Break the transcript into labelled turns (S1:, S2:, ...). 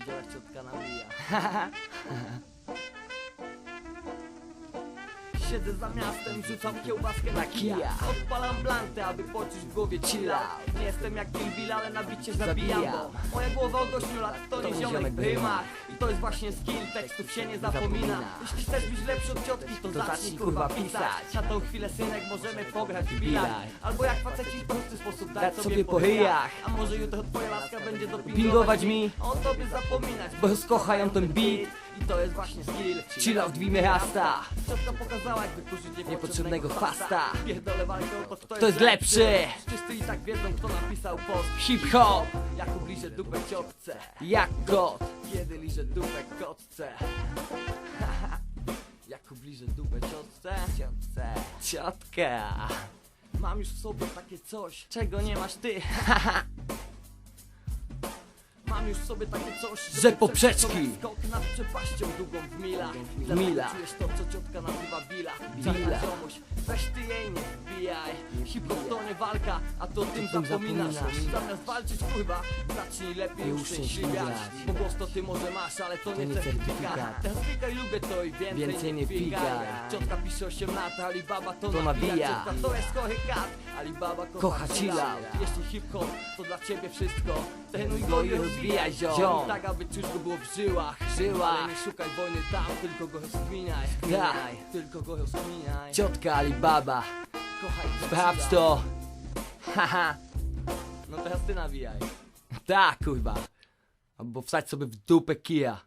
S1: wiedział jak ciotka nawija. Siedzę za miastem, rzucam kiełbaskę na kija. Odpalam blantę, aby poczuć w głowie chilla. Nie jestem jak Kill Bill, ale na bicie zabijam bo Moja głowa od 8 lat to nie ziomek I to jest właśnie skill, tekstów się nie zapomina. Jeśli chcesz być lepszy od ciotki, to zacznij kurwa pisać. Na tą chwilę synek możemy pograć w bilard Albo jak faceci w prosty sposób dać sobie po ryjach. A może jutro twoja laska będzie dopingować mi? O tobie zapominać, bo skochają ten beat i to jest właśnie skill Chill out w imię Rasta Ciotka pokazała jak wykurzyć niepotrzebnego chwasta Pierdolę walkę o to kto, jest lepszy. Wszyscy i tak wiedzą kto napisał post. Hip-hop. Jak ubliżę dupę ciotce. Jak kot. Kiedy liżę dupę kotce. Jak ubliżę dupę ciotce. Ciotce. Ciotka. Mam już w sobie takie coś Czego nie masz ty Mam już sobie takie coś,
S2: Że poprzeczki.
S1: Skok nad przepaścią długą w mila
S2: mila.
S1: Czujesz to, co ciotka nazywa bila
S2: Bila.
S1: Weź ty jej nie wbijaj Hip-hop to nie walka, a to tym zapominasz. Zamiast walczyć kurwa, zacznij lepiej
S2: uszczęśliwiać.
S1: Bo głos to ty może masz, ale to, nie
S2: nie
S1: certyfikat. Teraz klikaj lubię to i więcej,
S2: Więcej nie wpikaj.
S1: Ciotka pisze 8 lat, Alibaba to,
S2: To
S1: nabija. Ciotka to jest chory kat, Alibaba kocha,
S2: Kocha
S1: chill
S2: chill
S1: out.
S2: out.
S1: Jeśli hip-hop to dla ciebie wszystko Trenuj go i rozwijaj ziom. Tak aby czuć go było w żyłach
S2: Żyłach.
S1: Ale nie szukaj wojny tam, tylko go rozkminiaj
S2: Daj.
S1: Tylko go rozkminiaj
S2: Ciotka Alibaba
S1: Chill
S2: to. Haha.
S1: No teraz ty nawijaj.
S2: Tak kurwa. Albo wsadź sobie w dupę kija